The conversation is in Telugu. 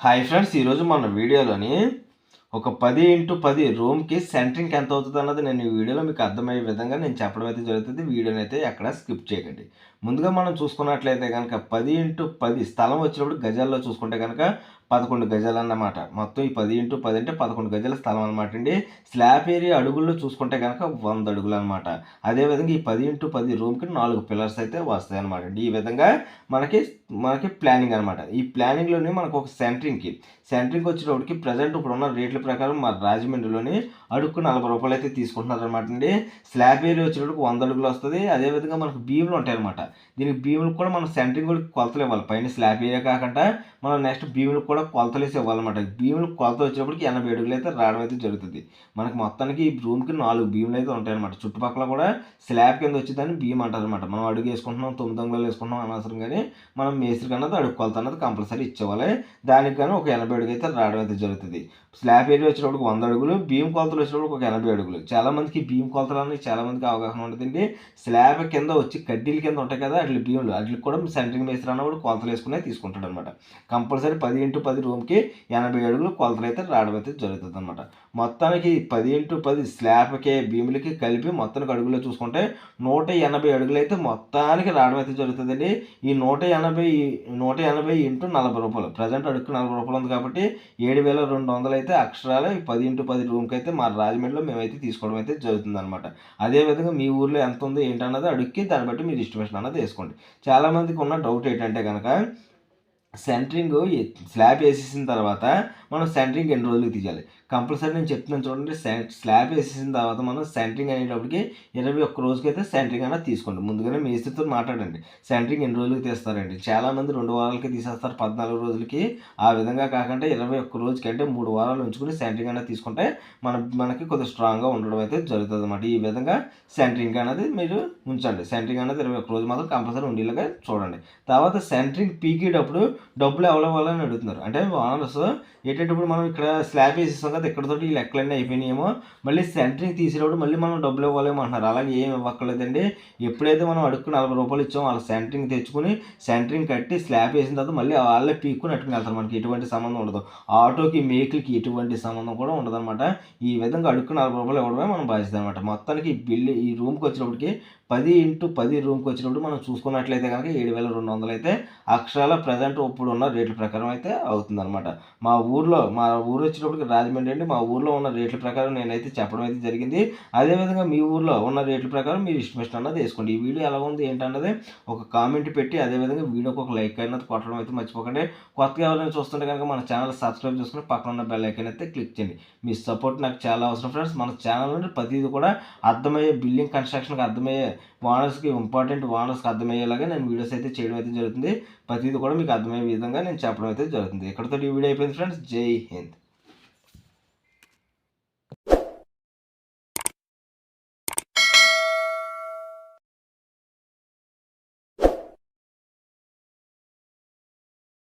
హాయ్ ఫ్రెండ్స్ ఈరోజు మన వీడియోలోని ఒక పది ఇంటూ పది రూమ్కి సెంట్రింగ్ ఎంత అవుతుంది అన్నది నేను ఈ వీడియోలో మీకు అర్థమయ్యే విధంగా నేను చెప్పడం అయితే జరుగుతుంది. వీడియోని అయితే ఎక్కడ స్కిప్ చేయకండి. ముందుగా మనం చూసుకున్నట్లయితే కనుక పది ఇంటూ పది స్థలం వచ్చినప్పుడు గజాల్లో చూసుకుంటే కనుక పదకొండు గజాలు అన్నమాట. మొత్తం ఈ పది ఇంటూ పది అంటే పదకొండు గజాల స్థలం అనమాట అండి. స్లాబ్ ఏరియా అడుగుల్లో చూసుకుంటే కనుక వంద అడుగులు అనమాట అదేవిధంగా ఈ పది ఇంటూ పది రూమ్కి నాలుగు పిల్లర్స్ అయితే వస్తాయి అనమాట అండి. ఈ విధంగా మనకి మనకి ప్లానింగ్ అనమాట ఈ ప్లానింగ్లోనే మనకు ఒక సెంటరింగ్కి సెంటరింగ్ వచ్చేటప్పటికి ప్రజెంట్ ఇప్పుడు ఉన్న రేట్ల ప్రకారం మా రాజమండ్రిలోని అడుక్కు నలభై రూపాయలు అయితే తీసుకుంటున్నారు అనమాట అండి. స్లాబ్ ఏరియా వచ్చేటప్పుడు వంద అడుగులు వస్తుంది. అదేవిధంగా మనకు భీములు ఉంటాయి అనమాట దీనికి భీములకు కూడా మనం సెంటరింగ్ కూడా కొలతలు ఇవ్వాలి. పైన స్లాబ్ ఏరియా కాకుండా మనం నెక్స్ట్ భీములకు కూడా కొలతలు వేసి ఇవ్వాలన్నమాట. భీములు కొలత వచ్చినప్పటికి ఎనభై అడుగులు అయితే రావడం అయితే జరుగుతుంది. మనకి మొత్తానికి ఈ రూమ్కి నాలుగు భీములు అయితే ఉంటాయి అనమాట చుట్టుపక్కల కూడా స్లాబ్ కింద వచ్చేదాన్ని భీమ్ అంటారు అనమాట మనం అడుగు వేసుకుంటున్నాం తొమ్మిది అంగుళాలు వేసుకుంటున్నాం అనవసరం కానీ మనం మేస్త్రి అన్నది అడుగు కొలత అన్నది కంపల్సరీ ఇచ్చేవాలి దానికి కానీ ఒక ఎనభై అడుగు అయితే రావడం అయితే జరుగుతుంది. స్లాబ్ ఏరియా వచ్చినప్పుడు వంద అడుగులు బియ్యం కొలతలు వచ్చినప్పుడు ఒక ఎనభై అడుగులు. చాలా మందికి భీమ్ కొలతలు అనేది చాలా మందికి అవగాహన ఉంటుందండి స్లాబ్ కింద వచ్చి కడ్డీల కింద ఉంటాయి కదా అట్లా బియ్యంలు వాటికి కూడా సెంటరింగ్ మేస్త్రి అన్నప్పుడు కొలతలు వేసుకునే తీసుకుంటాడు అనమాట కంపల్సరీ పది ఇంటూ పది రూమ్కి ఎనభై అడుగులు కొలతలు అయితే రావడం అయితే జరుగుతుంది అనమాట మొత్తానికి పది ఇంటూ పది స్లాబ్కి భీములకి కలిపి మొత్తానికి అడుగులో చూసుకుంటే నూట ఎనభై అడుగులు అయితే మొత్తానికి రావడం అయితే జరుగుతుందండి. ఈ నూట ఎనభై నూట ఎనభై ఇంటూ నలభై రూపాయలు ప్రజెంట్ అడుగు నలభై రూపాయలు ఉంది కాబట్టి ఏడు వేల రెండు వందలు అయితే అక్షరాలు ఈ పది ఇంటూ పది రూమ్కి అయితే మా రాజమండ్రిలో మేమైతే తీసుకోవడం అయితే జరుగుతుంది అనమాట అదేవిధంగా మీ ఊర్లో ఎంత ఉందో ఏంటన్నది అడిగి దాన్ని బట్టి మీరు ఎస్టిమేషన్ అన్నది వేసుకోండి. చాలామందికి ఉన్న డౌట్ ఏంటంటే కనుక సెంటరింగ్ స్లాబ్ వేసేసిన తర్వాత మనం సెంటరింగ్ ఎన్ని రోజులు తీయాలి? కంపల్సరీ నేను చెప్తున్నాను చూడండి స్లాబ్ వేసేసిన తర్వాత మనం సెంటరింగ్ అనేటప్పటికి ఇరవై ఒక్క రోజుకి అయితే సెంటరింగ్ అనేది తీసుకోండి. ముందుగానే మేస్త్రితో మాట్లాడండి. సెంటరింగ్ ఎన్ని రోజులకి తీస్తారండి? చాలామంది రెండు వారాలకి తీసేస్తారు. పద్నాలుగు రోజులకి. ఆ విధంగా కాకుండా ఇరవై ఒక్క రోజుకి అంటే మూడు వారాలు ఉంచుకుని సెంటరింగ్ అనేది తీసుకుంటే మన మనకి కొద్దిగా స్ట్రాంగ్గా ఉండడం అయితే జరుగుతుంది అన్నమాట ఈ విధంగా సెంటరింగ్ అనేది మీరు ఉంచండి. సెంటరింగ్ అనేది ఇరవై ఒక్క రోజు మాత్రం కంపల్సరీ ఉండేలాగా చూడండి. తర్వాత సెంటరింగ్ పీకేటప్పుడు డబ్బులు ఎవరి అడుగుతున్నారు. అంటే ఓనర్స్ ఏంటంటే మనం ఇక్కడ స్లాబ్ వేసేస్తాం కదా ఇక్కడతోటి ఈ లెక్కలన్నీ అయిపోయినాయేమో మళ్ళీ సెంటరింగ్ తీసేటప్పుడు మళ్ళీ మనం డబ్బులు ఇవ్వలేము అంటున్నారు అలాగే ఏం ఇవ్వక్కర్లేదండి. ఎప్పుడైతే మనం అడుక్కు నలభై రూపాయలు ఇచ్చామో వాళ్ళ సెంటరింగ్ తెచ్చుకుని సెంటరింగ్ కట్టి స్లాబ్ వేసిన తర్వాత మళ్ళీ వాళ్ళే పీక్కుని అట్టుకుని వెళ్తారు మనకి. ఎటువంటి సంబంధం ఉండదు. ఆటోకి మేకులకి ఎటువంటి సంబంధం కూడా ఉండదన్నమాట. ఈ విధంగా అడుక్కు నలభై రూపాయలు ఇవ్వడమే మనం బాధ్యత అనమాట మొత్తానికి బిల్లు ఈ రూమ్కి వచ్చినప్పటికి పది ఇంటూ పది రూమ్కి వచ్చినప్పుడు మనం చూసుకున్నట్లయితే కనుక ఏడు వేల రెండు వందలు అయితే అక్షరాల ప్రజెంట్ ఇప్పుడు ఉన్న రేట్ల ప్రకారం అయితే అవుతుందన్నమాట. మా ఊర్లో మా ఊరు వచ్చినప్పటికి రాజమండ్రి అండి మా ఊర్లో ఉన్న రేట్ల ప్రకారం నేనైతే చెప్పడం అయితే జరిగింది. అదేవిధంగా మీ ఊర్లో ఉన్న రేట్ల ప్రకారం మీరు ఇష్టమిష్టం అన్నది వేసుకోండి. ఈ వీడియో ఎలా ఉంది ఏంటన్నది ఒక కామెంట్ పెట్టి అదేవిధంగా వీడియోకి ఒక లైక్ అయినది కొట్టడం అయితే మర్చిపోకండి. కొత్తగా ఎవరైనా చూస్తుంటే కనుక మన ఛానల్ సబ్స్క్రైబ్ చేసుకుని పక్కన ఉన్న బెల్ ఐకన్ అయితే క్లిక్ చేయండి. మీ సపోర్ట్ నాకు చాలా అవసరం ఫ్రెండ్స్. మన ఛానల్ నుండి ప్రతిదీ కూడా అర్థమయ్యే బిల్డింగ్ కన్స్ట్రక్షన్కి అర్థమయ్యే వానర్స్కి ఇంపార్టెంట్ వానర్స్కి అర్థమయ్యేలాగా నేను వీడియోస్ అయితే చేయడం అయితే జరుగుతుంది. ప్రతిదీ కూడా మీకు అర్థమయ్యే విధంగా నేను చెప్పడం అయితే జరుగుతుంది. ఇక్కడతో ఈ వీడియో అయిపోయింది ఫ్రెండ్స్. జై హింద్.